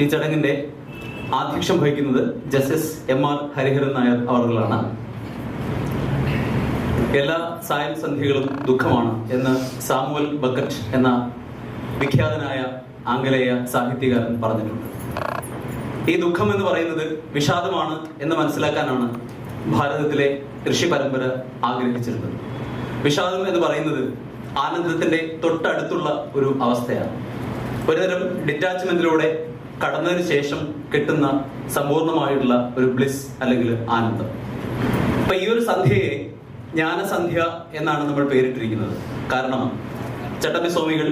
ഈ ചടങ്ങിന്റെ ആധ്യക്ഷം വഹിക്കുന്നത് justice M R Hariharan Nair അവർകളാണ്. എല്ലാ സായം സന്ധികളും ദുഃഖമാണ് എന്ന് സാമുവൽ ബക്കറ്റ് എന്ന വിഖ്യാതനായ ആംഗലേയ സാഹിത്യകാരൻ പറഞ്ഞിട്ടുണ്ട്. ഈ ദുഃഖം എന്ന് പറയുന്നത് വിഷാദമാണ് എന്ന് മനസ്സിലാക്കാനാണ് ഭാരതത്തിലെ ഋഷി പരമ്പര ആഗ്രഹിച്ചിരുന്നത്. വിഷാദം എന്ന് പറയുന്നത് ആനന്ദത്തിന്റെ തൊട്ടടുത്തുള്ള ഒരു അവസ്ഥയാണ്. ഒരുതരം ഡിറ്റാച്ച്മെന്റിലൂടെ കടന്നതിന് ശേഷം കിട്ടുന്ന സമ്പൂർണമായിട്ടുള്ള ഒരു ബ്ലിസ് അല്ലെങ്കിൽ ആനന്ദം. അപ്പൊ ഈ ഒരു സന്ധ്യയെ ജ്ഞാനസന്ധ്യ എന്നാണ് നമ്മൾ പേരിട്ടിരിക്കുന്നത്. കാരണം ചട്ടമ്പി സ്വാമികൾ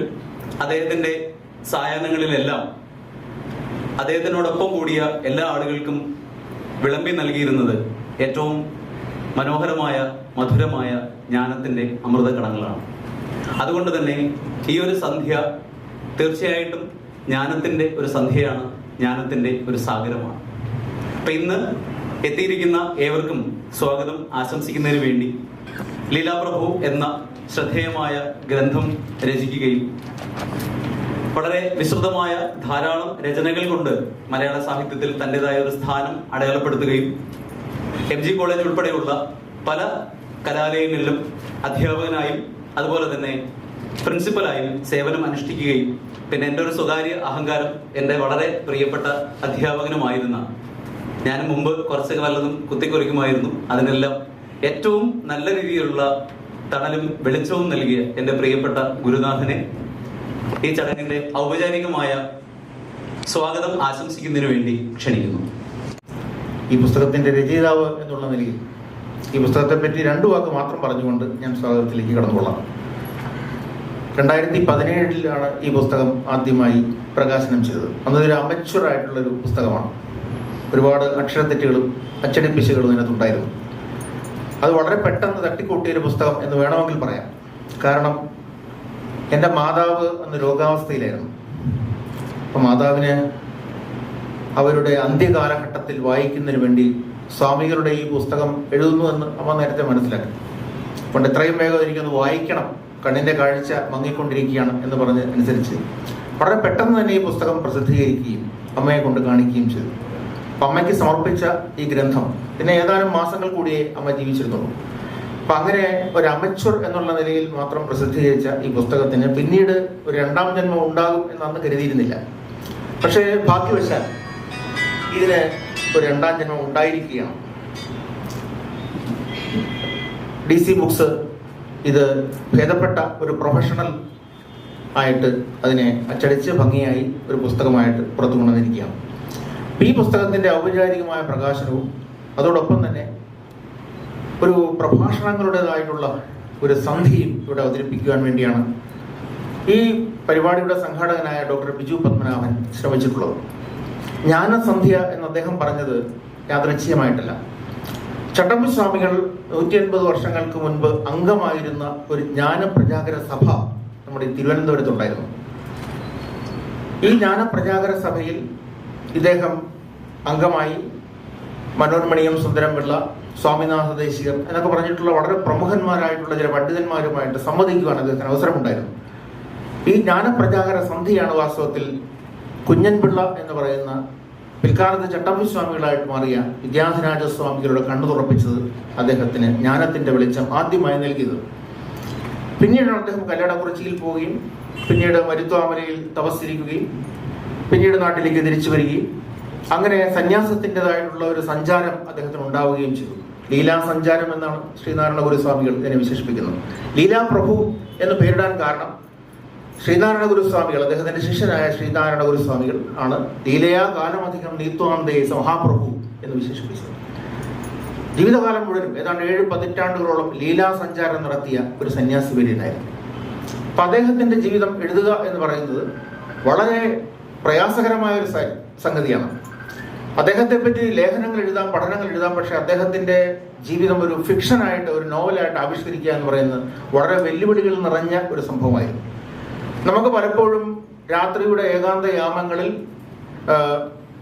അദ്ദേഹത്തിന്റെ സായാഹ്നങ്ങളിലെല്ലാം അദ്ദേഹത്തിനോടൊപ്പം കൂടിയ എല്ലാ ആളുകൾക്കും വിളമ്പി നൽകിയിരുന്നത് ഏറ്റവും മനോഹരമായ മധുരമായ ജ്ഞാനത്തിന്റെ അമൃതകണങ്ങളാണ്. അതുകൊണ്ട് തന്നെ ഈ ഒരു സന്ധ്യ തീർച്ചയായിട്ടും ജ്ഞാനത്തിന്റെ ഒരു സന്ധ്യയാണ് ജ്ഞാനത്തിന്റെ ഒരു സാഗരമാണ്. അപ്പൊ ഇന്ന് എത്തിയിരിക്കുന്ന ഏവർക്കും സ്വാഗതം ആശംസിക്കുന്നതിന് വേണ്ടി ലീലാപ്രഭു എന്ന ശ്രദ്ധേയമായ ഗ്രന്ഥം രചിക്കുകയും വളരെ വിശദമായ ധാരാളം രചനകൾ കൊണ്ട് മലയാള സാഹിത്യത്തിൽ തന്റെതായ ഒരു സ്ഥാനം അടയാളപ്പെടുത്തുകയും എം ജി കോളേജ് ഉൾപ്പെടെയുള്ള പല കലാലയങ്ങളിലും അധ്യാപകനായും അതുപോലെ തന്നെ പ്രിൻസിപ്പലായും സേവനം അനുഷ്ഠിക്കുകയും പിന്നെ എന്റെ ഒരു സ്വകാര്യ അഹങ്കാരം എന്റെ വളരെ പ്രിയപ്പെട്ട അധ്യാപകനുമായിരുന്ന ഞാൻ മുമ്പ് കുറച്ച് വല്ലതും കുത്തിക്കുറിക്കുമായിരുന്നു. അതിനെല്ലാം ഏറ്റവും നല്ല രീതിയിലുള്ള തണലും വെളിച്ചവും നൽകിയ എന്റെ പ്രിയപ്പെട്ട ഗുരുനാഥനെ ഈ ചടങ്ങിന്റെ ഔപചാരികമായ സ്വാഗതം ആശംസിക്കുന്നതിനു വേണ്ടി ക്ഷണിക്കുന്നു. ഈ പുസ്തകത്തിന്റെ രചയിതാവ് എന്നുള്ള നിലയിൽ ഈ പുസ്തകത്തെ പറ്റി രണ്ടു വാക്ക് മാത്രം പറഞ്ഞുകൊണ്ട് ഞാൻ സ്വാഗതത്തിലേക്ക് കടന്നുകൊള്ളാം. രണ്ടായിരത്തി പതിനേഴിലാണ് ഈ പുസ്തകം ആദ്യമായി പ്രകാശനം ചെയ്തത്. അന്നതൊരു അമച്വർ പുസ്തകമാണ്. ഒരുപാട് അക്ഷരത്തെറ്റുകളും അച്ചടിപ്പിശുകളും ഇതിനകത്തുണ്ടായിരുന്നു. അത് വളരെ പെട്ടെന്ന് തട്ടിക്കൂട്ടിയൊരു പുസ്തകം എന്ന് വേണമെങ്കിൽ പറയാം. കാരണം എന്റെ മാതാവ് അന്ന് രോഗാവസ്ഥയിലായിരുന്നു. അപ്പം മാതാവിന് അവരുടെ അന്ത്യകാലഘട്ടത്തിൽ വായിക്കുന്നതിന് വേണ്ടി സ്വാമികളുടെ ഈ പുസ്തകം എഴുതുന്നുവെന്ന് അമ്മ നേരത്തെ മനസ്സിലാക്കി. അതുകൊണ്ട് എത്രയും വേഗം എനിക്കൊന്ന് വായിക്കണം കണ്ണിന്റെ കാഴ്ച മങ്ങിക്കൊണ്ടിരിക്കുകയാണ് എന്ന് പറഞ്ഞ് അനുസരിച്ച് വളരെ പെട്ടെന്ന് തന്നെ ഈ പുസ്തകം പ്രസിദ്ധീകരിക്കുകയും അമ്മയെ കൊണ്ട് കാണിക്കുകയും ചെയ്തു. അപ്പം അമ്മയ്ക്ക് സമർപ്പിച്ച ഈ ഗ്രന്ഥം പിന്നെ ഏതാനും മാസങ്ങൾ കൂടിയേ അമ്മ ജീവിച്ചിരുന്നുള്ളൂ. അപ്പം അങ്ങനെ ഒരു അമച്വർ എന്നുള്ള നിലയിൽ മാത്രം പ്രസിദ്ധീകരിച്ച ഈ പുസ്തകത്തിന് പിന്നീട് ഒരു രണ്ടാം ജന്മം ഉണ്ടാകും എന്ന് അന്ന് കരുതിയിരുന്നില്ല. പക്ഷേ ഭാഗ്യവശാൽ ഇതിന് ഒരു രണ്ടാം ജന്മം ഉണ്ടായിരിക്കുകയാണ്. ഡി സി ബുക്സ് ഇത് ഭേദപ്പെട്ട ഒരു പ്രൊഫഷണൽ ആയിട്ട് അതിനെ അച്ചടിച്ച് ഭംഗിയായി ഒരു പുസ്തകമായിട്ട് പുറത്തു കൊണ്ടുവന്നിരിക്കുകയാണ്. ഈ പുസ്തകത്തിന്റെ ഔപചാരികമായ പ്രകാശനവും അതോടൊപ്പം തന്നെ ഒരു പ്രഭാഷണങ്ങളുടേതായിട്ടുള്ള ഒരു സന്ധിയും ഇവിടെ അവതരിപ്പിക്കുവാൻ വേണ്ടിയാണ് ഈ പരിപാടിയുടെ സംഘാടകനായ ഡോക്ടർ ബിജു പത്മനാഭൻ ശ്രമിച്ചിട്ടുള്ളത്. ജ്ഞാനസന്ധ്യ എന്ന് അദ്ദേഹം പറഞ്ഞത് യാദൃച്ഛികമായിട്ടല്ല. ചട്ടമ്പി സ്വാമികൾ നൂറ്റി അൻപത് വർഷങ്ങൾക്ക് മുൻപ് അംഗമായിരുന്ന ഒരു ജ്ഞാനപ്രചാകര സഭ നമ്മുടെ തിരുവനന്തപുരത്തുണ്ടായിരുന്നു ഈ ജ്ഞാനപ്രചാകര സഭയിൽ ഇദ്ദേഹം അംഗമായി മനോന്മണിയം സുന്ദരം പിള്ള സ്വാമിനാഥ ദേശികർ എന്നൊക്കെ പറഞ്ഞിട്ടുള്ള വളരെ പ്രമുഖന്മാരായിട്ടുള്ള ചില പണ്ഡിതന്മാരുമായിട്ട് സംവദിക്കുവാൻ അദ്ദേഹത്തിന് അവസരമുണ്ടായിരുന്നു. ഈ ജ്ഞാനപ്രചാകര സന്ധിയാണ് വാസ്തവത്തിൽ കുഞ്ഞൻപിള്ള എന്ന് പറയുന്ന പിൽക്കാലത്ത് ചട്ടമ്പി സ്വാമികളായിട്ട് മാറിയ വിദ്യാസരാജ സ്വാമികളുടെ കണ്ണു തുറപ്പിച്ചത് അദ്ദേഹത്തിന് ജ്ഞാനത്തിന്റെ വെളിച്ചം ആദ്യമായി നൽകിയത്. പിന്നീട് അദ്ദേഹം കല്ലടക്കുറിച്ചിയിൽ പോവുകയും പിന്നീട് മരുത്വാമലയിൽ തപസ്സിരിക്കുകയും പിന്നീട് നാട്ടിലേക്ക് തിരിച്ചു വരികയും അങ്ങനെ സന്യാസത്തിന്റെതായിട്ടുള്ള ഒരു സഞ്ചാരം അദ്ദേഹത്തിന് ഉണ്ടാവുകയും ചെയ്തു. ലീലാ സഞ്ചാരം എന്നാണ് ശ്രീനാരായണ ഗുരുസ്വാമികൾ ഇതിനെ വിശേഷിപ്പിക്കുന്നത്. ലീലാ പ്രഭു എന്ന് പേരിടാൻ കാരണം ശ്രീനാരായണ ഗുരുസ്വാമികൾ അദ്ദേഹത്തിന്റെ ശിഷ്യനായ ശ്രീനാരായണ ഗുരുസ്വാമികൾ ആണ് ലീലയാ കാലമധികം നീത്വാന്തേ മഹാപ്രഭു എന്ന് വിശേഷിപ്പിച്ചത്. ജീവിതകാലം മുഴുവനും ഏതാണ്ട് ഏഴ് പതിറ്റാണ്ടുകളോളം ലീലാ സഞ്ചാരം നടത്തിയ ഒരു സന്യാസി വര്യനായിരുന്നു അപ്പൊ അദ്ദേഹത്തിന്റെ ജീവിതം എഴുതുക എന്ന് പറയുന്നത് വളരെ പ്രയാസകരമായ ഒരു സംഗതിയാണ്. അദ്ദേഹത്തെ പറ്റി ലേഖനങ്ങൾ എഴുതാം പഠനങ്ങൾ എഴുതാം പക്ഷെ അദ്ദേഹത്തിന്റെ ജീവിതം ഒരു ഫിക്ഷനായിട്ട് ഒരു നോവലായിട്ട് ആവിഷ്കരിക്കുക എന്ന് പറയുന്നത് വളരെ വെല്ലുവിളികൾ നിറഞ്ഞ ഒരു സംഭവമായിരുന്നു. നമുക്ക് പലപ്പോഴും രാത്രിയുടെ ഏകാന്ത യാമങ്ങളിൽ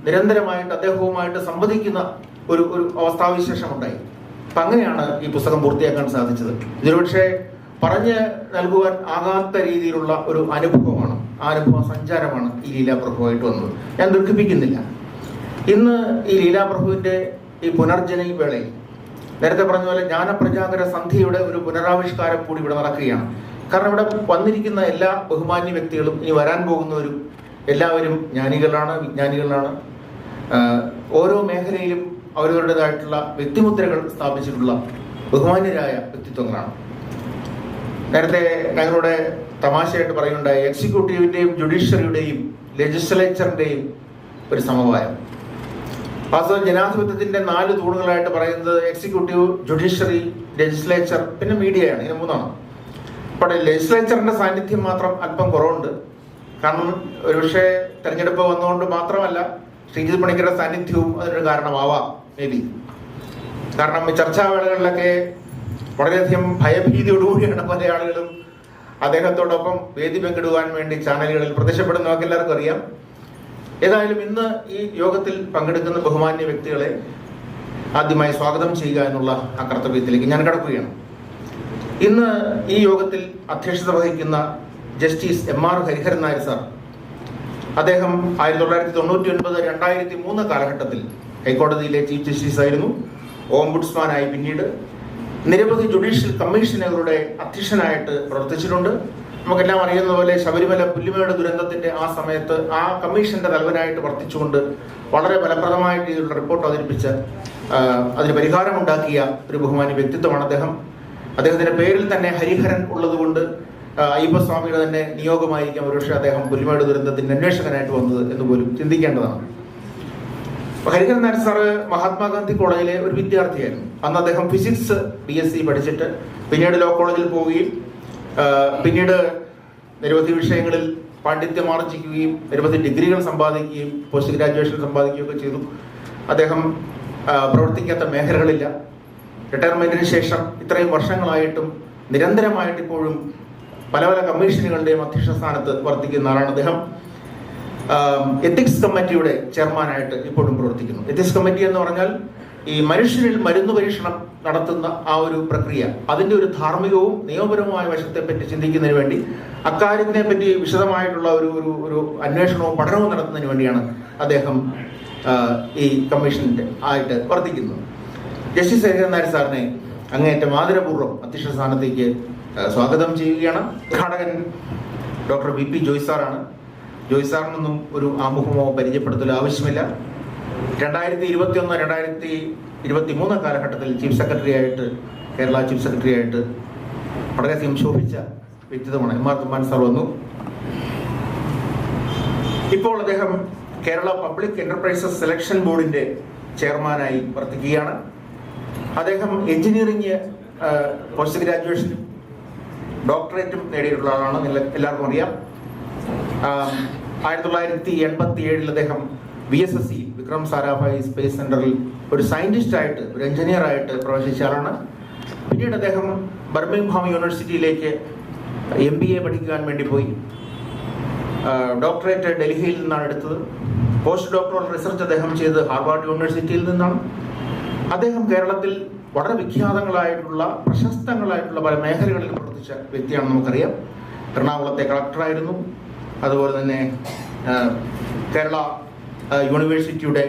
നിരന്തരമായിട്ട് അദ്ദേഹവുമായിട്ട് സംവദിക്കുന്ന ഒരു ഒരു അവസ്ഥാവിശേഷം ഉണ്ടായി അപ്പൊ അങ്ങനെയാണ് ഈ പുസ്തകം പൂർത്തിയാക്കാൻ സാധിച്ചത്. ഇതൊരുപക്ഷെ പറഞ്ഞ് നൽകുവാൻ ആകാത്ത രീതിയിലുള്ള ഒരു അനുഭവമാണ്. ആ അനുഭവ സഞ്ചാരമാണ് ഈ ലീലാപ്രഭുവായിട്ട് വന്നത്. ഞാൻ ദുഃഖിപ്പിക്കുന്നില്ല ഇന്ന് ഈ ലീലാപ്രഭുവിന്റെ ഈ പുനർജനി വേളയിൽ നേരത്തെ പറഞ്ഞ പോലെ ജ്ഞാനപ്രചാകര സന്ധ്യയുടെ ഒരു പുനരാവിഷ്കാരം കൂടി ഇവിടെ നടക്കുകയാണ്. കാരണം ഇവിടെ വന്നിരിക്കുന്ന എല്ലാ ബഹുമാന്യ വ്യക്തികളും ഇനി വരാൻ പോകുന്നവരും എല്ലാവരും ജ്ഞാനികളാണ് വിജ്ഞാനികളാണ്. ഓരോ മേഖലയിലും അവരവരുടേതായിട്ടുള്ള വ്യക്തിമുദ്രകൾ സ്ഥാപിച്ചിട്ടുള്ള ബഹുമാന്യരായ വ്യക്തിത്വങ്ങളാണ്. നേരത്തെ ഞങ്ങളുടെ തമാശയായിട്ട് പറയുന്നുണ്ടായ എക്സിക്യൂട്ടീവിന്റെയും ജുഡീഷ്യറിയുടെയും ലെജിസ്ലേച്ചറിന്റെയും ഒരു സമവായം. വാസ്തവം ജനാധിപത്യത്തിന്റെ നാല് തൂണുകളായിട്ട് പറയുന്നത് എക്സിക്യൂട്ടീവ് ജുഡീഷ്യറി ലെജിസ്ലേച്ചർ പിന്നെ മീഡിയയാണ് ഇതിന് മൂന്നാണ്. അപ്പോൾ ലെജിസ്ലേച്ചറിന്റെ സാന്നിധ്യം മാത്രം അല്പം കുറവുണ്ട്. കാരണം ഒരുപക്ഷെ തെരഞ്ഞെടുപ്പ് വന്നുകൊണ്ട് മാത്രമല്ല ശ്രീജിത് പണിക്കരുടെ സാന്നിധ്യവും അതിനൊരു കാരണമാവാം മേ ബി കാരണം ഈ ചർച്ചാവേളകളിലൊക്കെ വളരെയധികം ഭയഭീതിയോടുകൂടിയാണ് പല ആളുകളും അദ്ദേഹത്തോടൊപ്പം വേദി പങ്കിടുവാൻ വേണ്ടി ചാനലുകളിൽ പ്രത്യക്ഷപ്പെടുന്ന നമുക്ക് എല്ലാവർക്കും അറിയാം. ഏതായാലും ഇന്ന് ഈ യോഗത്തിൽ പങ്കെടുക്കുന്ന ബഹുമാന്യ വ്യക്തികളെ ആദ്യമായി സ്വാഗതം ചെയ്യുക എന്നുള്ള ആ കർത്തവ്യത്തിലേക്ക് ഞാൻ കടക്കുകയാണ്. ഇന്ന് ഈ യോഗത്തിൽ അധ്യക്ഷത വഹിക്കുന്ന justice M R Hariharan Nair sir അദ്ദേഹം ആയിരത്തി തൊള്ളായിരത്തി തൊണ്ണൂറ്റി ഒൻപത് രണ്ടായിരത്തി മൂന്ന് കാലഘട്ടത്തിൽ ഹൈക്കോടതിയിലെ ചീഫ് ജസ്റ്റിസ് ആയിരുന്നു. ഓംബുഡ്സ്മാനായി പിന്നീട് നിരവധി ജുഡീഷ്യൽ കമ്മീഷനുകളുടെ അധ്യക്ഷനായിട്ട് പ്രവർത്തിച്ചിട്ടുണ്ട്. നമുക്കെല്ലാം അറിയുന്ന പോലെ ശബരിമല പുല്ലുമയുടെ ദുരന്തത്തിന്റെ ആ സമയത്ത് ആ കമ്മീഷന്റെ തലവനായിട്ട് വർത്തിച്ചുകൊണ്ട് വളരെ ഫലപ്രദമായ രീതിയിലുള്ള റിപ്പോർട്ട് അവതരിപ്പിച്ച് അതിന് അതിന് പരിഹാരമുണ്ടാക്കിയ ഒരു ബഹുമാന്യ വ്യക്തിത്വമാണ് അദ്ദേഹം. അദ്ദേഹത്തിന്റെ പേരിൽ തന്നെ ഹരിഹരൻ ഉള്ളതുകൊണ്ട് അയ്യപ്പസ്വാമിയുടെ തന്നെ നിയോഗമായിരിക്കാം ഒരുപക്ഷെ അദ്ദേഹം പുലിമേട് ദുരന്തത്തിന്റെ അന്വേഷകനായിട്ട് വന്നത് എന്ന് പോലും ചിന്തിക്കേണ്ടതാണ്. ഹരിഹരൻ നായർ സാറ് മഹാത്മാഗാന്ധി കോളേജിലെ ഒരു വിദ്യാർത്ഥിയായിരുന്നു. അന്ന് അദ്ദേഹം ഫിസിക്സ് ബി എസ് സി പഠിച്ചിട്ട് പിന്നീട് ലോ കോളേജിൽ പോവുകയും പിന്നീട് നിരവധി വിഷയങ്ങളിൽ പാണ്ഡിത്യം ആർജിക്കുകയും നിരവധി ഡിഗ്രികൾ സമ്പാദിക്കുകയും പോസ്റ്റ് ഗ്രാജുവേഷൻ സമ്പാദിക്കുകയൊക്കെ ചെയ്തു. അദ്ദേഹം പ്രവർത്തിക്കാത്ത മേഖലകളില്ല. റിട്ടയർമെന്റിന് ശേഷം ഇത്രയും വർഷങ്ങളായിട്ടും നിരന്തരമായിട്ട് ഇപ്പോഴും പല പല കമ്മീഷനുകളുടെയും അധ്യക്ഷ സ്ഥാനത്ത് വർത്തിക്കുന്ന ആളാണ് അദ്ദേഹം. എത്തിക്സ് കമ്മിറ്റിയുടെ ചെയർമാനായിട്ട് ഇപ്പോഴും പ്രവർത്തിക്കുന്നു. എത്തിക്സ് കമ്മിറ്റി എന്ന് പറഞ്ഞാൽ ഈ മനുഷ്യരിൽ മരുന്ന് പരീക്ഷണം നടത്തുന്ന ആ ഒരു പ്രക്രിയ അതിന്റെ ഒരു ധാർമ്മികവും നിയമപരവുമായ വശത്തെ പറ്റി ചിന്തിക്കുന്നതിന് വേണ്ടി അക്കാര്യത്തിനെ പറ്റി വിശദമായിട്ടുള്ള ഒരു ഒരു ഒരു അന്വേഷണവും പഠനവും നടത്തുന്നതിന് വേണ്ടിയാണ് അദ്ദേഹം ഈ കമ്മീഷന്റെ ആയിട്ട് വർത്തിക്കുന്നത്. ജസ്റ്റിസ് ഹരിഹരൻ നായർ സാറിനെ അങ്ങേയറ്റം ആദരപൂർവം അധ്യക്ഷ സ്ഥാനത്തേക്ക് സ്വാഗതം ചെയ്യുകയാണ്. ഉദ്ഘാടകൻ ഡോക്ടർ വി പി ജോയ് സാറാണ്. ജോയ് സാറിനൊന്നും ഒരു ആമുഖമോ പരിചയപ്പെടുത്തലോ ആവശ്യമില്ല. രണ്ടായിരത്തി ഇരുപത്തി ഒന്ന് രണ്ടായിരത്തി ഇരുപത്തി മൂന്ന് കാലഘട്ടത്തിൽ ചീഫ് സെക്രട്ടറി ആയിട്ട് കേരള ചീഫ് സെക്രട്ടറി ആയിട്ട് വളരെയധികം ശോഭിച്ച വ്യക്തിത്വമാണ് എം ആർ തുമ്മാൻ സാർ വന്നു. ഇപ്പോൾ അദ്ദേഹം കേരള പബ്ലിക് എന്റർപ്രൈസസ് സെലക്ഷൻ ബോർഡിന്റെ ചെയർമാനായി പ്രവർത്തിക്കുകയാണ്. അദ്ദേഹം എഞ്ചിനീയറിംഗ് പോസ്റ്റ് ഗ്രാജുവേഷൻ ഡോക്ടറേറ്റും നേടിയിട്ടുള്ള ആളാണ് എല്ലാവർക്കും അറിയാം. ആയിരത്തി തൊള്ളായിരത്തി എൺപത്തി ഏഴിൽ അദ്ദേഹം V S S C Vikram Sarabhai space സെന്ററിൽ ഒരു സയന്റിസ്റ്റ് ആയിട്ട് ഒരു എഞ്ചിനീയർ ആയിട്ട് പ്രവേശിച്ച ആളാണ്. പിന്നീട് അദ്ദേഹം ബർമിംഗ്ഹാം യൂണിവേഴ്സിറ്റിയിലേക്ക് എം ബി എ പഠിക്കാൻ വേണ്ടി പോയി. ഡോക്ടറേറ്റ് ഡൽഹിയിൽ നിന്നാണ് എടുത്തത്. പോസ്റ്റ് ഡോക്ടറൽ റിസർച്ച് അദ്ദേഹം ചെയ്തത് ഹാർവാർഡ് യൂണിവേഴ്സിറ്റിയിൽ നിന്നാണ്. അദ്ദേഹം കേരളത്തിൽ വളരെ വിഖ്യാതങ്ങളായിട്ടുള്ള പ്രശസ്തങ്ങളായിട്ടുള്ള പല മേഖലകളിൽ പ്രവർത്തിച്ച വ്യക്തിയാണെന്ന് നമുക്കറിയാം. എറണാകുളത്തെ കളക്ടറായിരുന്നു. അതുപോലെ തന്നെ കേരള യൂണിവേഴ്സിറ്റിയുടെ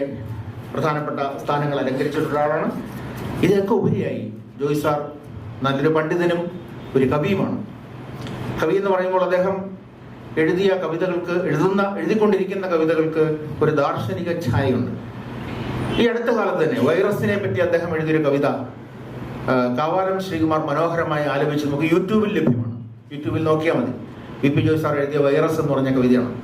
പ്രധാനപ്പെട്ട സ്ഥാനങ്ങൾ അലങ്കരിച്ചിട്ടുള്ള ആളാണ് ഇതിനൊക്കെ ഉപരിയായി ജോയ് സാർ നല്ലൊരു പണ്ഡിതനും ഒരു കവിയുമാണ്. കവി എന്ന് പറയുമ്പോൾ അദ്ദേഹം എഴുതിയ കവിതകൾക്ക് എഴുതുന്ന എഴുതിക്കൊണ്ടിരിക്കുന്ന കവിതകൾക്ക് ഒരു ദാർശനിക ഛായയുണ്ട്. ഈ അടുത്ത കാലത്ത് തന്നെ വൈറസിനെ പറ്റി അദ്ദേഹം എഴുതിയൊരു കവിത കാവാലം ശ്രീകുമാർ മനോഹരമായി ആലോചിച്ച് നമുക്ക് യൂട്യൂബിൽ ലഭ്യമാണ്. യൂട്യൂബിൽ നോക്കിയാൽ മതി. വി. പി. ജോയ് സാർ എഴുതിയ വൈറസ് എന്ന് പറഞ്ഞ കവിതയാണ്.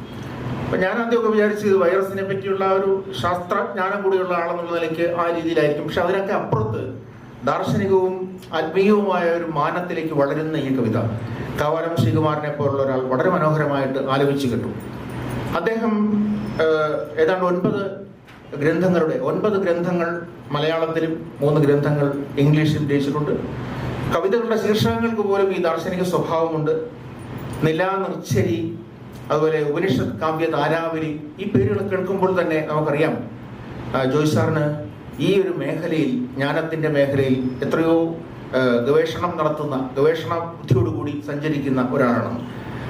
അപ്പൊ ഞാൻ ആദ്യമൊക്കെ വിചാരിച്ചത് വൈറസിനെ പറ്റിയുള്ള ഒരു ശാസ്ത്രജ്ഞാനം കൂടിയുള്ള ആളെന്നുള്ള നിലയ്ക്ക് ആ രീതിയിലായിരിക്കും. പക്ഷെ അതിനൊക്കെ അപ്പുറത്ത് ദാർശനികവും ആത്മീയവുമായ ഒരു മാനത്തിലേക്ക് വളരുന്ന ഈ കവിത കവാലം ശ്രീകുമാറിനെ പോലുള്ള ഒരാൾ വളരെ മനോഹരമായിട്ട് ആലപിച്ചു കിട്ടും. അദ്ദേഹം ഏതാണ്ട് ഒൻപത് ഗ്രന്ഥങ്ങളുടെ ഒൻപത് ഗ്രന്ഥങ്ങൾ മലയാളത്തിലും മൂന്ന് ഗ്രന്ഥങ്ങൾ ഇംഗ്ലീഷിൽ രചിച്ചിട്ടുണ്ട് കവിതകളുടെ ശീർഷകങ്ങൾക്ക് പോലും ഈ ദാർശനിക സ്വഭാവമുണ്ട്. നിലാ നിർച്ചരി അതുപോലെ ഉപനിഷത്ത് കാവ്യ താരാവലി ഈ പേരുകൾ കേൾക്കുമ്പോൾ തന്നെ നമുക്കറിയാം ജോയ് സാറിന് ഈ ഒരു മേഖലയിൽ ജ്ഞാനത്തിന്റെ മേഖലയിൽ എത്രയോ ഗവേഷണം നടത്തുന്ന ഗവേഷണ ബുദ്ധിയോടുകൂടി സഞ്ചരിക്കുന്ന ഒരാളാണ്.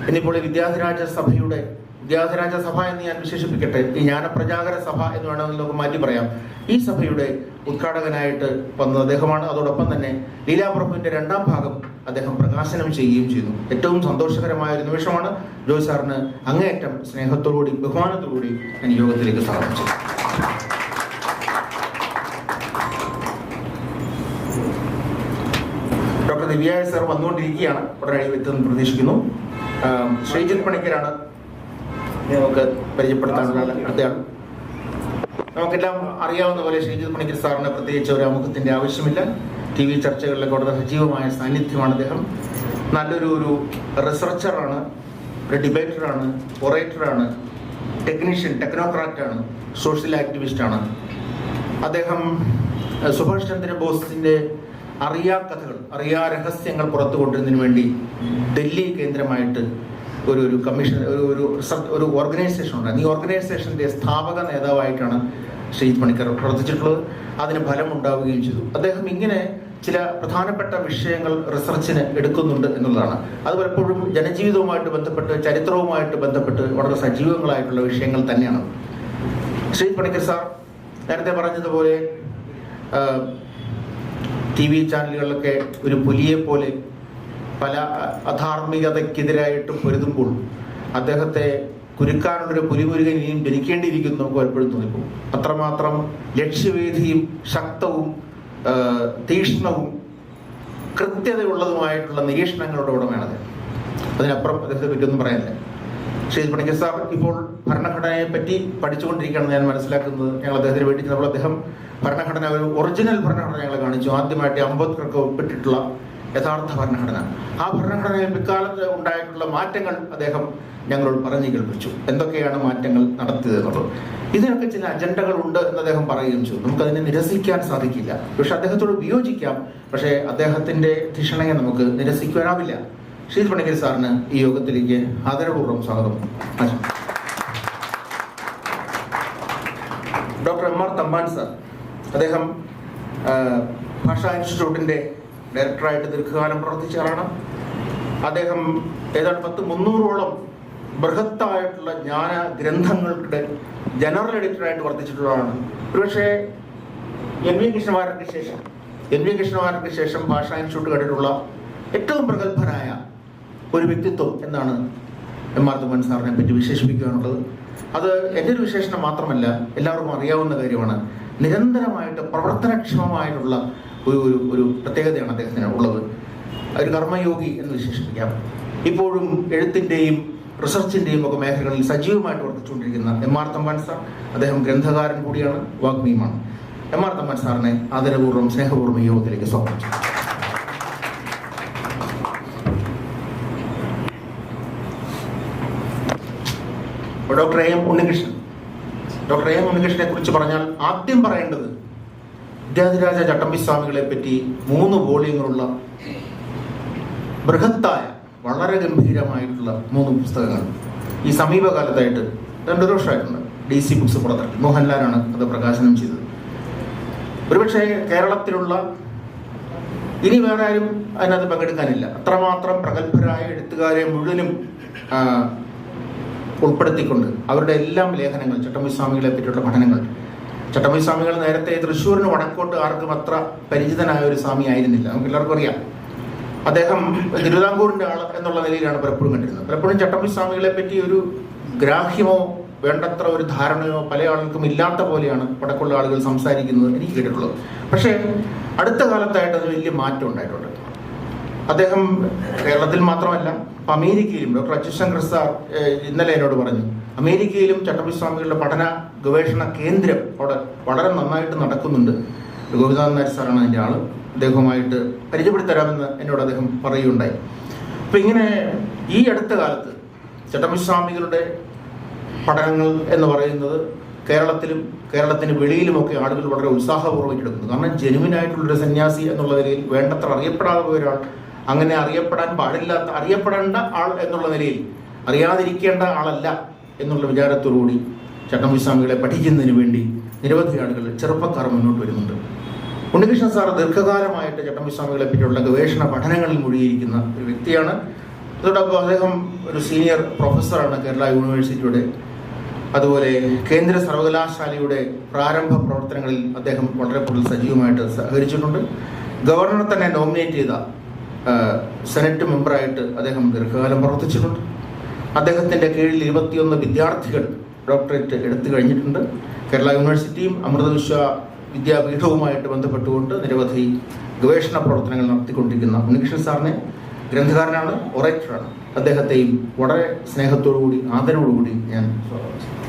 ഇന്നിപ്പോൾ വിദ്യാധിരാജ സഭയുടെ വിദ്യാധിരാജ സഭ എന്ന് ഞാൻ വിശേഷിപ്പിക്കട്ടെ ഈ ജ്ഞാനപ്രചാകര സഭ എന്ന് വേണമെങ്കിൽ നമുക്ക് മാറ്റി പറയാം. ഈ സഭയുടെ ഉദ്ഘാടകനായിട്ട് വന്നത് അദ്ദേഹമാണ്. അതോടൊപ്പം തന്നെ ലീലാപ്രഭുവിന്റെ രണ്ടാം ഭാഗം അദ്ദേഹം പ്രകാശനം ചെയ്യുകയും ചെയ്തു. ഏറ്റവും സന്തോഷകരമായ ഒരു നിമിഷമാണ് ജോയ് സാറിന് അങ്ങേയറ്റം സ്നേഹത്തോടുകൂടി ബഹുമാനത്തോടുകൂടി ഞാൻ യോഗത്തിലേക്ക് ചെയ്തു ഡോക്ടർ ദിവ്യായ സാർ വന്നുകൊണ്ടിരിക്കുകയാണ്. ഉടനടി എത്തുമെന്ന് പ്രതീക്ഷിക്കുന്നു. ശ്രീജിത് പണിക്കരാണ് നമുക്ക് പരിചയപ്പെടുത്താനുള്ള അടുത്തയാണ് നമുക്കെല്ലാം അറിയാവുന്ന പോലെ ശ്രീജിത് പണിക്കർ സാറിന് പ്രത്യേകിച്ച് ഒരു അമുഖത്തിന്റെ ആവശ്യമില്ല. ടി വി ചർച്ചകളിലൊക്കെ വളരെ സജീവമായ സാന്നിധ്യമാണ് അദ്ദേഹം. നല്ലൊരു ഒരു റിസർച്ചറാണ് ഒരു ഡിബേറ്ററാണ് ഒറേറ്ററാണ് ടെക്നീഷ്യൻ ടെക്നോക്രാറ്റാണ് സോഷ്യൽ ആക്ടിവിസ്റ്റാണ്. അദ്ദേഹം സുഭാഷ് ചന്ദ്ര ബോസിന്റെ അറിയാ കഥകൾ അറിയാ രഹസ്യങ്ങൾ പുറത്തു കൊണ്ടുവരുന്നതിന് വേണ്ടി ഡൽഹി കേന്ദ്രമായിട്ട് ഒരു ഒരു കമ്മീഷൻ ഒരു ഒരു ഒരു ഓർഗനൈസേഷൻ ഉണ്ടായിരുന്നു. ഈ ഓർഗനൈസേഷന്റെ സ്ഥാപക നേതാവായിട്ടാണ് ഷെയ്ദ് പണിക്കർ പ്രവർത്തിച്ചിട്ടുള്ളത്. അതിന് ഫലം ഉണ്ടാവുകയും ചെയ്തു. അദ്ദേഹം ഇങ്ങനെ ചില പ്രധാനപ്പെട്ട വിഷയങ്ങൾ റിസർച്ചിന് എടുക്കുന്നുണ്ട് എന്നുള്ളതാണ്. അത് പലപ്പോഴും ജനജീവിതവുമായിട്ട് ബന്ധപ്പെട്ട് ചരിത്രവുമായിട്ട് ബന്ധപ്പെട്ട് വളരെ സജീവങ്ങളായിട്ടുള്ള വിഷയങ്ങൾ തന്നെയാണ്. ശ്രീ പണിക്കർ സാർ നേരത്തെ പറഞ്ഞതുപോലെ ടി വി ചാനലുകളിലൊക്കെ ഒരു പുലിയെ പോലെ പല അധാർമികതയ്ക്കെതിരായിട്ട് പൊരുതുമ്പോൾ അദ്ദേഹത്തെ കുരുക്കാനുള്ളൊരു പുലിമുരുകൻ ഇനിയും ജനിക്കേണ്ടിയിരിക്കുന്നു നമുക്ക് പലപ്പോഴും തോന്നിപ്പോകും അത്രമാത്രം ലക്ഷ്യവേദിയും ശക്തവും തീക്ഷ്ണവും കൃത്യതയുള്ളതുമായിട്ടുള്ള നിരീക്ഷണങ്ങളുടെ ഉടമയാണ് അദ്ദേഹം. അതിനപ്പുറം അദ്ദേഹത്തെ പറ്റിയൊന്നും പറയാനില്ല. ശ്രീ പണിക്കർ സാർ ഇപ്പോൾ ഭരണഘടനയെ പറ്റി പഠിച്ചുകൊണ്ടിരിക്കുകയാണ് ഞാൻ മനസ്സിലാക്കുന്നത്. ഞങ്ങൾ അദ്ദേഹത്തിന് വേണ്ടി അദ്ദേഹം ഭരണഘടന ഒരു ഒറിജിനൽ ഭരണഘടന ഞങ്ങളെ കാണിച്ചു. ആദ്യമായിട്ട് അംബേദ്കർക്ക് ഉൾപ്പെട്ടിട്ടുള്ള യഥാർത്ഥ ഭരണഘടന. ആ ഭരണഘടനയിൽ പിക്കാലത്ത് ഉണ്ടായിട്ടുള്ള മാറ്റങ്ങൾ അദ്ദേഹം ഞങ്ങളോട് പറഞ്ഞു കേൾപ്പിച്ചു. എന്തൊക്കെയാണ് മാറ്റങ്ങൾ നടത്തിയത് എന്നുള്ളത്. ഇതിനൊക്കെ ചില അജണ്ടകൾ ഉണ്ട് എന്ന് അദ്ദേഹം പറയുകയും ചെയ്തു. നമുക്കതിനെ നിരസിക്കാൻ സാധിക്കില്ല. പക്ഷെ അദ്ദേഹത്തോട് വിയോജിക്കാം. പക്ഷേ അദ്ദേഹത്തിന്റെ ധിഷണയെ നമുക്ക് നിരസിക്കാനാവില്ല ശ്രീ പണിക്കൽ സാറിന് ഈ യോഗത്തിലേക്ക് ആദരപൂർവം സ്വാഗതം. Doctor M R Thampan sir അദ്ദേഹം ഭാഷാ ഇൻസ്റ്റിറ്റ്യൂട്ടിന്റെ ഡയറക്ടറായിട്ട് ദീർഘകാലം പ്രവർത്തിച്ച ആളാണ്. അദ്ദേഹം ഏതാണ്ട് പത്ത് മുന്നൂറോളം ബൃഹത്തായിട്ടുള്ള ജ്ഞാന ഗ്രന്ഥങ്ങളുടെ ജനറൽ എഡിറ്ററായിട്ട് വർദ്ധിച്ചിട്ടുള്ളതാണ് ഒരുപക്ഷെ എം വി കൃഷ്ണവാരക്ക് ശേഷം എം വി കൃഷ്ണവാരക്ക് ശേഷം ഭാഷാ ഇൻസ്റ്റിറ്റ്യൂട്ട് കണ്ടിട്ടുള്ള ഏറ്റവും പ്രഗത്ഭനായ ഒരു വ്യക്തിത്വം എന്നാണ് എം ആർ തുമ്മൻ സാറിനെ പറ്റി വിശേഷിപ്പിക്കാനുള്ളത്. അത് എന്റെ ഒരു വിശേഷണം മാത്രമല്ല എല്ലാവർക്കും അറിയാവുന്ന കാര്യമാണ്. നിരന്തരമായിട്ട് പ്രവർത്തനക്ഷമമായിട്ടുള്ള ഒരു ഒരു ഒരു പ്രത്യേകതയാണ് അദ്ദേഹത്തിന് ഉള്ളത്. ഒരു കർമ്മയോഗി എന്ന് വിശേഷിപ്പിക്കാം. ഇപ്പോഴും എഴുത്തിന്റെയും റിസർച്ചിന്റെയും ഒക്കെ മേഖലകളിൽ സജീവമായിട്ട് വർദ്ധിച്ചുകൊണ്ടിരിക്കുന്ന എം ആർ തമ്പാൻ സാർ അദ്ദേഹം ഗ്രന്ഥകാരൻ കൂടിയാണ് വാഗ്മിയുമാണ്. എം ആർ തമ്പാൻ സാറിനെ ആദരപൂർവം സ്നേഹപൂർവം ഈ യോഗത്തിലേക്ക് സ്വാഗതം. Doctor A M Unnikrishnan. Doctor A M ഉണ്ണികൃഷ്ണനെ കുറിച്ച് പറഞ്ഞാൽ ആദ്യം പറയേണ്ടത് വിദ്യാധിരാജ ചട്ടമ്പി സ്വാമികളെ പറ്റി മൂന്ന് വോളിയങ്ങളുള്ള ബൃഹത്തായ വളരെ ഗംഭീരമായിട്ടുള്ള മൂന്ന് പുസ്തകങ്ങൾ ഈ സമീപകാലത്തായിട്ട് രണ്ടു വർഷമായിട്ടുണ്ട്. ഡി സി ബുക്സ് പുറത്തിറക്കി. മോഹൻലാലാണ് അത് പ്രകാശനം ചെയ്തത്. ഒരുപക്ഷെ കേരളത്തിലുള്ള ഇനി വേറെ ആരും അതിനകത്ത് പങ്കെടുക്കാനില്ല. അത്രമാത്രം പ്രഗത്ഭരായ എഴുത്തുകാരെ മുഴുവനും ഉൾപ്പെടുത്തിക്കൊണ്ട് അവരുടെ എല്ലാം ലേഖനങ്ങൾ ചട്ടമ്പി സ്വാമികളെ പറ്റിയുള്ള പഠനങ്ങൾ ചട്ടമ്പി സ്വാമികൾ നേരത്തെ തൃശ്ശൂരിന് വടക്കോട്ട് ആർക്കും അത്ര പരിചിതനായ ഒരു സ്വാമി ആയിരുന്നില്ല നമുക്ക് എല്ലാവർക്കും അറിയാം. അദ്ദേഹം തിരുവിതാംകൂറിന്റെ ആൾ എന്നുള്ള നിലയിലാണ് പലപ്പോഴും കണ്ടിരുന്നത്. പലപ്പോഴും ചട്ടമ്പി സ്വാമികളെ പറ്റി ഒരു ഗ്രാഹ്യമോ വേണ്ടത്ര ഒരു ധാരണയോ പല ആളുകൾക്കും ഇല്ലാത്ത പോലെയാണ് വടക്കുള്ള ആളുകൾ സംസാരിക്കുന്നത് എനിക്ക് കേട്ടിട്ടുള്ളത്. പക്ഷേ അടുത്ത കാലത്തായിട്ട് അത് വലിയ മാറ്റം ഉണ്ടായിട്ടുണ്ട്. അദ്ദേഹം കേരളത്തിൽ മാത്രമല്ല അമേരിക്കയിലും ഡോക്ടർ അച്യുശങ്കർ സാർ ഇന്നലെ എന്നോട് പറഞ്ഞു അമേരിക്കയിലും ചട്ടമ്പിസ്വാമികളുടെ പഠന ഗവേഷണ കേന്ദ്രം അവിടെ വളരെ നന്നായിട്ട് നടക്കുന്നുണ്ട്. ഗോപിനാഥ് നായർ സാറാണ് അതിന്റെ ആൾ അദ്ദേഹവുമായിട്ട് പരിചയപ്പെടുത്തരാമെന്ന് എന്നോട് അദ്ദേഹം പറയുകയുണ്ടായി. അപ്പം ഇങ്ങനെ ഈ അടുത്ത കാലത്ത് ചട്ടമ്പിസ്വാമികളുടെ പഠനങ്ങൾ എന്ന് പറയുന്നത് കേരളത്തിലും കേരളത്തിന് വെളിയിലുമൊക്കെ ആളുകൾ വളരെ ഉത്സാഹപൂർവം ഏറ്റെടുക്കുന്നു കാരണം ജെനുവിൻ ആയിട്ടുള്ളൊരു സന്യാസി എന്നുള്ള നിലയിൽ വേണ്ടത്ര അറിയപ്പെടാതെ ഒരാൾ അങ്ങനെ അറിയപ്പെടാൻ പാടില്ലാത്ത അറിയപ്പെടേണ്ട ആൾ എന്നുള്ള നിലയിൽ അറിയാതിരിക്കേണ്ട ആളല്ല. എന്നുള്ള വിചാരത്തോടുകൂടി ചട്ടമ്പിസ്വാമികളെ പഠിക്കുന്നതിന് വേണ്ടി നിരവധി ആളുകൾ ചെറുപ്പക്കാർ മുന്നോട്ട് വരുന്നുണ്ട്. ഉണ്ണികൃഷ്ണൻ സാർ ദീർഘകാലമായിട്ട് ചട്ടമ്പിസ്വാമികളെ പറ്റിയുള്ള ഗവേഷണ പഠനങ്ങളിൽ മുഴുകിയിരിക്കുന്ന ഒരു വ്യക്തിയാണ്. അതോടൊപ്പം അദ്ദേഹം ഒരു സീനിയർ പ്രൊഫസറാണ് കേരള യൂണിവേഴ്സിറ്റിയുടെ. അതുപോലെ കേന്ദ്ര സർവകലാശാലയുടെ പ്രാരംഭ പ്രവർത്തനങ്ങളിൽ അദ്ദേഹം വളരെ കൂടുതൽ സജീവമായിട്ട് സഹകരിച്ചിട്ടുണ്ട്. ഗവർണർ തന്നെ നോമിനേറ്റ് ചെയ്ത സെനറ്റ് മെമ്പറായിട്ട് അദ്ദേഹം ദീർഘകാലം പ്രവർത്തിച്ചിട്ടുണ്ട്. അദ്ദേഹത്തിന്റെ കീഴിൽ ഇരുപത്തിയൊന്ന് വിദ്യാർത്ഥികൾ ഡോക്ടറേറ്റ് എടുത്തു കഴിഞ്ഞിട്ടുണ്ട്. കേരള യൂണിവേഴ്സിറ്റിയും അമൃത വിശ്വ വിദ്യാപീഠവുമായിട്ട് ബന്ധപ്പെട്ടുകൊണ്ട് നിരവധി ഗവേഷണ പ്രവർത്തനങ്ങൾ നടത്തിക്കൊണ്ടിരിക്കുന്ന ഉണ്ണികൃഷ്ണൻ സാറിനെ ഗ്രന്ഥകാരനാണ് ഒറേറ്ററാണ് അദ്ദേഹത്തെയും വളരെ സ്നേഹത്തോടുകൂടി ആദരവോടുകൂടി ഞാൻ സ്വാഗതം ചെയ്യുന്നു.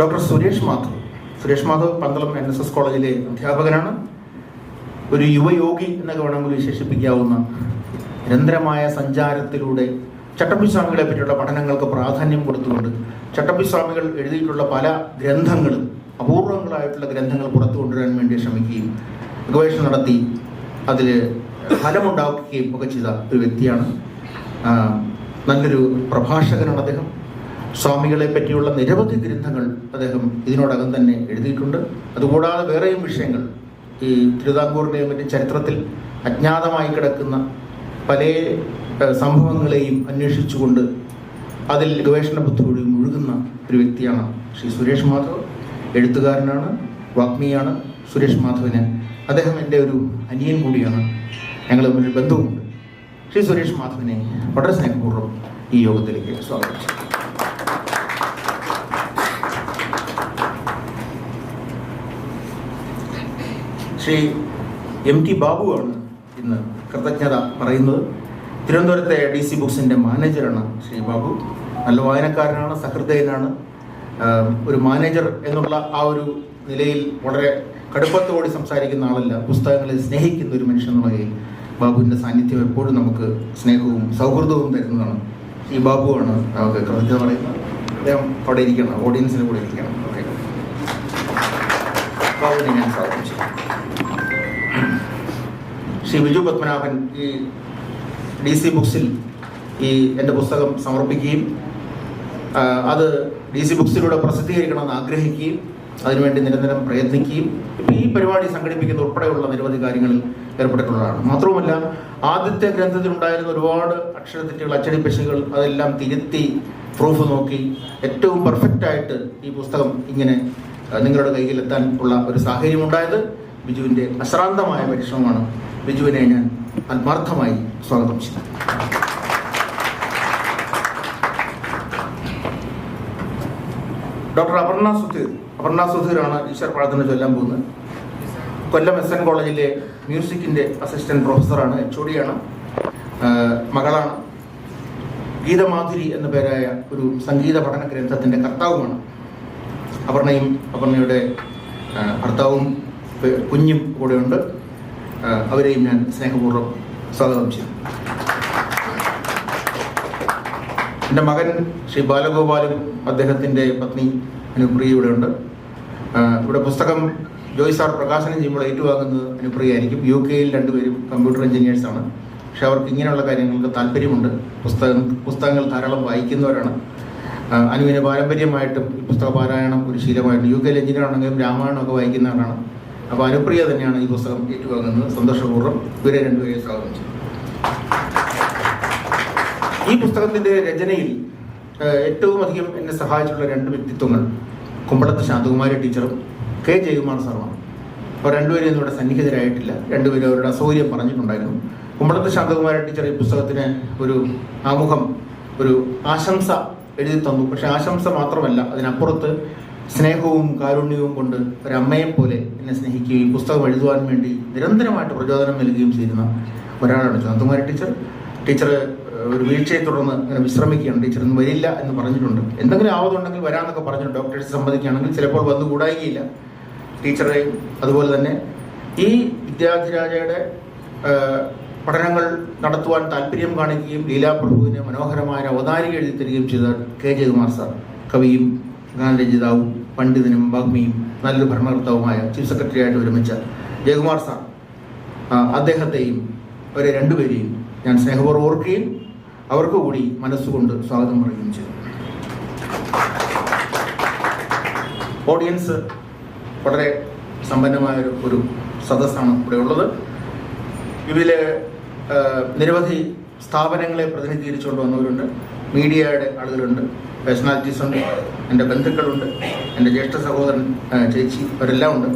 Doctor Suresh Madhav. Suresh Madhav Pandalam N S S കോളേജിലെ അധ്യാപകനാണ്. ഒരു യുവയോഗി എന്നൊക്കെ വേണമെങ്കിൽ വിശേഷിപ്പിക്കാവുന്ന നിരന്തരമായ സഞ്ചാരത്തിലൂടെ ചട്ടമ്പി സ്വാമികളെ പറ്റിയുള്ള പഠനങ്ങൾക്ക് പ്രാധാന്യം കൊടുത്തുകൊണ്ട് ചട്ടമ്പി സ്വാമികൾ എഴുതിയിട്ടുള്ള പല ഗ്രന്ഥങ്ങളും അപൂർവങ്ങളായിട്ടുള്ള ഗ്രന്ഥങ്ങൾ പുറത്തു കൊണ്ടുവരാൻ വേണ്ടി ശ്രമിക്കുകയും ഗവേഷണം നടത്തി അതിൽ ഫലമുണ്ടാക്കുകയും ഒക്കെ ചെയ്ത ഒരു വ്യക്തിയാണ്. നല്ലൊരു പ്രഭാഷകനാണ് അദ്ദേഹം. സ്വാമികളെ പറ്റിയുള്ള നിരവധി ഗ്രന്ഥങ്ങൾ അദ്ദേഹം ഇതിനോടകം തന്നെ എഴുതിയിട്ടുണ്ട്. അതുകൂടാതെ വേറെയും വിഷയങ്ങൾ ഈ തിരുവിതാംകൂറിന്റെയും മറ്റും ചരിത്രത്തിൽ അജ്ഞാതമായി കിടക്കുന്ന പല സംഭവങ്ങളെയും അന്വേഷിച്ചുകൊണ്ട് അതിൽ ഗവേഷണ ബുദ്ധിയോട് മുഴുകുന്ന ഒരു വ്യക്തിയാണ് ശ്രീ സുരേഷ് മാധവ്. എഴുത്തുകാരനാണ് വാഗ്മിയാണ് സുരേഷ് മാധവിന്. അദ്ദേഹം എന്റെ ഒരു അനിയൻ കൂടിയാണ്. ഞങ്ങൾ തമ്മിൽ ബന്ധവുമുണ്ട്. ശ്രീ സുരേഷ് മാധവിനെ വളരെ സ്നേഹപൂർവം ഈ യോഗത്തിലേക്ക് സ്വാഗതം ചെയ്യുന്നു ശ്രീ എം ടി ബാബുവാണ് ഇന്ന് കൃതജ്ഞത പറയുന്നത്. തിരുവനന്തപുരത്തെ ഡി സി ബുക്സിന്റെ മാനേജറാണ് ശ്രീ ബാബു. നല്ല വായനക്കാരനാണ് സഹൃദയനാണ്. ഒരു മാനേജർ എന്നുള്ള ആ ഒരു നിലയിൽ വളരെ കടുപ്പത്തോടെ സംസാരിക്കുന്ന ആളല്ല. പുസ്തകങ്ങളെ സ്നേഹിക്കുന്ന ഒരു മനുഷ്യൻ എന്നുള്ള ബാബുവിന്റെ സാന്നിധ്യം എപ്പോഴും നമുക്ക് സ്നേഹവും സൗഹൃദവും തരുന്നതാണ്. ഈ ബാബുവാണ് നമുക്ക് കൃതജ്ഞത പറയുന്നത്. അദ്ദേഹം അവിടെ ഇരിക്കണം ഓഡിയൻസിന് കൂടെ ഇരിക്കണം. ഓക്കെ ബാബുവിനെ ഞാൻ സ്വാഗതം ശ്രീ ബിജു പത്മനാഭൻ ഈ ഡി സി ബുക്സിൽ ഈ എന്റെ പുസ്തകം സമർപ്പിക്കുകയും അത് ഡി സി ബുക്സിലൂടെ പ്രസിദ്ധീകരിക്കണമെന്ന് ആഗ്രഹിക്കുകയും അതിനുവേണ്ടി നിരന്തരം പ്രയത്നിക്കുകയും ഇപ്പം ഈ പരിപാടി സംഘടിപ്പിക്കുന്ന ഉൾപ്പെടെയുള്ള നിരവധി കാര്യങ്ങളിൽ ഏർപ്പെട്ടിട്ടുള്ളതാണ്. മാത്രവുമല്ല ആദ്യത്തെ ഗ്രന്ഥത്തിലുണ്ടായിരുന്ന ഒരുപാട് അക്ഷരത്തെറ്റുകൾ അച്ചടി പിശകുകൾ അതെല്ലാം തിരുത്തി പ്രൂഫ് നോക്കി ഏറ്റവും പെർഫെക്റ്റായിട്ട് ഈ പുസ്തകം ഇങ്ങനെ നിങ്ങളുടെ കയ്യിലെത്താൻ ഉള്ള ഒരു സാഹചര്യം ഉണ്ടായത് ബിജുവിന്റെ അശ്രാന്തമായ പരിശ്രമമാണ് ബിജുവിനെ ഞാൻ ആത്മാർത്ഥമായി സ്വാഗതം ചെയ്തു ഡോക്ടർ അപർണ സുധീർ. അപർണ സുധീറാണ് ഈശ്വർ പ്രാർത്ഥന ചൊല്ലാൻ പോകുന്നത്. കൊല്ലം എസ് എൻ കോളേജിലെ മ്യൂസിക്കിന്റെ അസിസ്റ്റന്റ് പ്രൊഫസറാണ് എച്ച് ഒ ഡിയാണ്. മകളാണ്. ഗീതമാധുരി എന്ന പേരായ ഒരു സംഗീത പഠന ഗ്രന്ഥത്തിന്റെ കർത്താവുമാണ്. അപർണയും അപർണയുടെ ഭർത്താവും കുഞ്ഞും കൂടെയുണ്ട്. അവരെയും ഞാൻ സ്നേഹപൂർവം സ്വാഗതം ചെയ്യും എന്റെ മകൻ ശ്രീ ബാലഗോപാലും അദ്ദേഹത്തിന്റെ പത്നി അനുപ്രിയ ഇവിടെയുണ്ട് ഇവിടെ പുസ്തകം ജോയ് സാർ പ്രകാശനം ചെയ്യുമ്പോൾ ഏറ്റുവാങ്ങുന്നത് അനുപ്രിയ ആയിരിക്കും യു കെയിൽ രണ്ടുപേരും കമ്പ്യൂട്ടർ എഞ്ചിനീയേഴ്സാണ് പക്ഷെ അവർക്ക് ഇങ്ങനെയുള്ള കാര്യങ്ങൾക്ക് താല്പര്യമുണ്ട്. പുസ്തകം പുസ്തകങ്ങൾ ധാരാളം വായിക്കുന്നവരാണ്. അനുവിന് പാരമ്പര്യമായിട്ടും പുസ്തക പാരായണം ഒരു ശീലമായിട്ട് യു കെയിൽ എഞ്ചിനീയർ ആണെങ്കിലും രാമായണമൊക്കെ വായിക്കുന്നവരാണ് അപ്പോൾ അനുപ്രിയ തന്നെയാണ് ഈ പുസ്തകം ഏറ്റുവാങ്ങുന്നത്. സന്തോഷപൂർവം ഇവരെ രണ്ടുപേരെ സ്വാഗതം. ചെയ്യും ഈ പുസ്തകത്തിന്റെ രചനയിൽ ഏറ്റവും അധികം എന്നെ സഹായിച്ചിട്ടുള്ള രണ്ട് വ്യക്തിത്വങ്ങൾ കുമ്പളത്ത് ശാന്തകുമാരി ടീച്ചറും കെ ജയകുമാർ സാറുമാണ്. അവർ രണ്ടുപേരും ഇന്നിവിടെ സന്നിഹിതരായിട്ടില്ല. രണ്ടുപേരും അവരുടെ അസൗകര്യം പറഞ്ഞിട്ടുണ്ടായിരുന്നു. കുമ്പളത്ത് ശാന്തകുമാരി ടീച്ചർ ഈ പുസ്തകത്തിന് ഒരു ആമുഖം ഒരു ആശംസ എഴുതി തന്നു. പക്ഷെ ആശംസ മാത്രമല്ല അതിനപ്പുറത്ത് സ്നേഹവും കാരുണ്യവും കൊണ്ട് ഒരു അമ്മയെ പോലെ എന്നെ സ്നേഹിക്കുകയും പുസ്തകം എഴുതുവാൻ വേണ്ടി നിരന്തരമായിട്ട് പ്രചോദനം നൽകുകയും ചെയ്യുന്ന ഒരാളാണ് ചന്ദ്രകുമാരി ടീച്ചർ. ടീച്ചർ ഒരു വീഴ്ചയെ തുടർന്ന് അങ്ങനെ വിശ്രമിക്കുകയാണ്. ടീച്ചർ ഇന്ന് വരില്ല എന്ന് പറഞ്ഞിട്ടുണ്ട്. എന്തെങ്കിലും ആവതുണ്ടെങ്കിൽ വരാമെന്നൊക്കെ പറഞ്ഞു ഡോക്ടേഴ്സ് സമ്മതിക്കുകയാണെങ്കിൽ ചിലപ്പോൾ വന്നു കൂടായികയില്ല. ടീച്ചറെ അതുപോലെ തന്നെ ഈ വിദ്യാധിരാജയുടെ പഠനങ്ങൾ നടത്തുവാൻ താല്പര്യം കാണിക്കുകയും ലീലാപ്രഭുവിനെ മനോഹരമായ അവതാരിക എഴുതി തരികയും ചെയ്ത കെ. ജയകുമാർ സാർ കവിയും ഗാനരചിതാവും പണ്ഡിതനും വാഗ്മിയും നല്ലൊരു ഭരണകർത്താവുമായ ചീഫ് സെക്രട്ടറി ആയിട്ട് വിരമിച്ച ജയകുമാർ സാർ അദ്ദേഹത്തെയും അവരെ രണ്ടുപേരെയും ഞാൻ സ്നേഹപൂർവം ഓർക്കുകയും അവർക്ക് കൂടി മനസ്സുകൊണ്ട് സ്വാഗതം പറയുകയും ചെയ്തു. ഓഡിയൻസ് വളരെ സമ്പന്നമായ ഒരു സദസ്സാണ് ഇവിടെ ഉള്ളത്. ഇതിൽ നിരവധി സ്ഥാപനങ്ങളെ പ്രതിനിധീകരിച്ചുകൊണ്ട് വന്നവരുണ്ട്. മീഡിയയുടെ ആളുകളുണ്ട്. പേഴ്സണാലിറ്റീസ് ഉണ്ട് എന്റെ ബന്ധുക്കളുണ്ട് എന്റെ ജ്യേഷ്ഠ സഹോദരൻ ചേച്ചി അവരെല്ലാം ഉണ്ട്.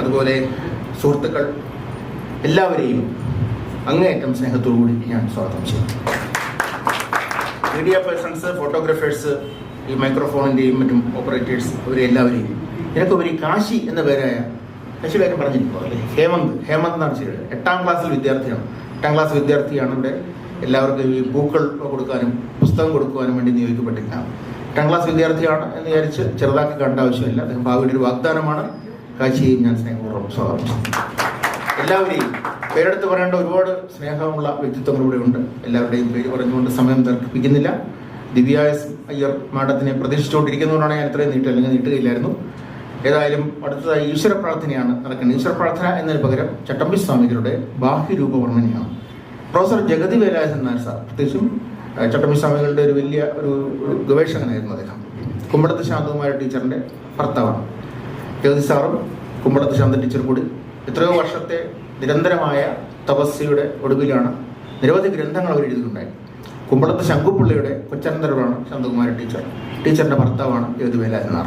അതുപോലെ സുഹൃത്തുക്കൾ എല്ലാവരെയും അങ്ങേയറ്റം സ്നേഹത്തോടുകൂടി ഞാൻ സ്വാഗതം ചെയ്യും മീഡിയ പേഴ്സൺസ് ഫോട്ടോഗ്രാഫേഴ്സ് ഈ മൈക്രോഫോണിന്റെയും മറ്റും ഓപ്പറേറ്റേഴ്സ് അവരെ എല്ലാവരെയും ഇതിനൊക്കെ കാശി എന്ന പേരായ കാശി പേരും പറഞ്ഞിരിക്കുന്നു അല്ലേ? ഹേമന്ത്. ഹേമന്ത് എന്നാണ് ചെയ്തത് എട്ടാം ക്ലാസ്സിൽ വിദ്യാർത്ഥിയാണ്. എട്ടാം ക്ലാസ് വിദ്യാർത്ഥിയാണ് ഇവിടെ എല്ലാവർക്കും ഈ പൂക്കൾ കൊടുക്കാനും പുസ്തകം കൊടുക്കുവാനും വേണ്ടി നിയോഗിക്കപ്പെട്ടിരിക്കാം എട്ടാം ക്ലാസ് വിദ്യാർത്ഥിയാണ് എന്ന് വിചാരിച്ച് ചെറുതാക്കി കണ്ട ആവശ്യമില്ല. അദ്ദേഹം ഭാവിയുടെ ഒരു വാഗ്ദാനമാണ്. കാശിയെയും ഞാൻ സ്നേഹപൂർവം സ്വാഗതം. എല്ലാവരെയും പേരെടുത്ത് പറയേണ്ട ഒരുപാട് സ്നേഹമുള്ള വ്യക്തിത്വങ്ങൾ ഇവിടെ ഉണ്ട്. എല്ലാവരുടെയും പേര് പറഞ്ഞുകൊണ്ട് സമയം തർക്കിപ്പിക്കുന്നില്ല ദിവ്യ അയ്യർ മാഡത്തിനെ പ്രതീക്ഷിച്ചുകൊണ്ടിരിക്കുന്നതുകൊണ്ടാണ് ഞാൻ ഇത്രയും നീട്ടുക അല്ലെങ്കിൽ നീട്ടുകയില്ലായിരുന്നു. ഏതായാലും അടുത്തതായി ഈശ്വര പ്രാർത്ഥനയാണ് നടക്കുന്നത് ഈശ്വര പ്രാർത്ഥന എന്നതിന് പകരം ചട്ടമ്പി സ്വാമികളുടെ ബാഹ്യരൂപവർണനയാണ്. പ്രൊഫസർ ജഗതി വേലായുധൻ നായർ സാർ പ്രത്യേകിച്ചും ചട്ടമ്പി സ്വാമികളുടെ ഒരു വലിയ ഒരു ഗവേഷകനായിരുന്നു അദ്ദേഹം. കുമ്പടത്ത് ശാന്തകുമാര ടീച്ചറിന്റെ ഭർത്താവാണ്. ജ്യോതി സാറും കുമ്പളത്ത് ശാന്ത ടീച്ചർ കൂടി എത്രയോ വർഷത്തെ നിരന്തരമായ തപസ്യയുടെ ഒടുവിലാണ് നിരവധി ഗ്രന്ഥങ്ങൾ അവർ എഴുതിയിട്ടുണ്ടായി കുമ്പളത്ത് ശങ്കുപ്പിള്ളിയുടെ കൊച്ചനന്തരമാണ് ശാന്തകുമാര ടീച്ചർ. ടീച്ചറിന്റെ ഭർത്താവാണ് ജഗതി വേലായനാർ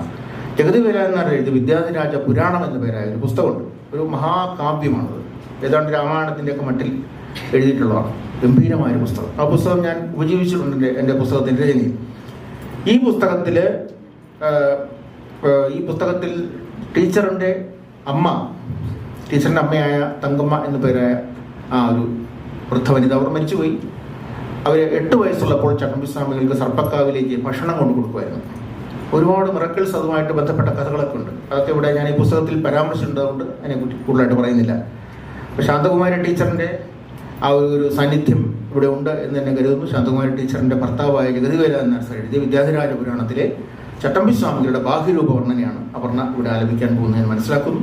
ജഗതി വേലായനാർ എഴുതി വിദ്യാധിരാജ പുരാണം എന്ന പേരായ ഒരു പുസ്തകമുണ്ട്. ഒരു മഹാകാവ്യമാണത്. ഏതാണ്ട് രാമായണത്തിന്റെയൊക്കെ മട്ടിൽ എഴുതിയിട്ടുള്ളതാണ്. ഗംഭീരമായ ഒരു പുസ്തകം. ആ പുസ്തകം ഞാൻ ഉപജീവിച്ചിട്ടുണ്ട് എന്റെ പുസ്തകത്തിന്റെ രചനയിൽ. ഈ പുസ്തകത്തിൽ ഈ പുസ്തകത്തിൽ ടീച്ചറിന്റെ അമ്മ ടീച്ചറിന്റെ അമ്മയായ തങ്കമ്മ എന്നു പേരായ ആ ഒരു വൃദ്ധ വനിത അവർ മരിച്ചുപോയി. അവർ എട്ട് വയസ്സുള്ളപ്പോൾ ചട്ടമ്പി സ്വാമികൾക്ക് സർപ്പക്കാവിലേക്ക് ഭക്ഷണം കൊണ്ടു കൊടുക്കുമായിരുന്നു. ഒരുപാട് മിറക്കിൾസ് അതുമായിട്ട് ബന്ധപ്പെട്ട കഥകളൊക്കെ ഉണ്ട്. അതൊക്കെ ഇവിടെ ഞാൻ ഈ പുസ്തകത്തിൽ പരാമർശിച്ചിട്ടുള്ളതുകൊണ്ട് അതിനെക്കുറിച്ച് കൂടുതലായിട്ട് പറയുന്നില്ല. ശാന്തകുമാരി ടീച്ചറിന്റെ ആ ഒരു സാന്നിധ്യം ഇവിടെ ഉണ്ട് എന്ന് തന്നെ കരുതുന്നു. ശാന്തകുമാരി ടീച്ചറിന്റെ ഭർത്താവായ ജഗതിവേല എന്ന എഴുതിയ വിദ്യാധിരാജ പുരാണത്തിലെ ചട്ടമ്പി സ്വാമികളുടെ ബാഹ്യരൂപ വർണനയാണ് അപർണ ഇവിടെ ആലപിക്കാൻ പോകുന്നത് മനസ്സിലാക്കുന്നു.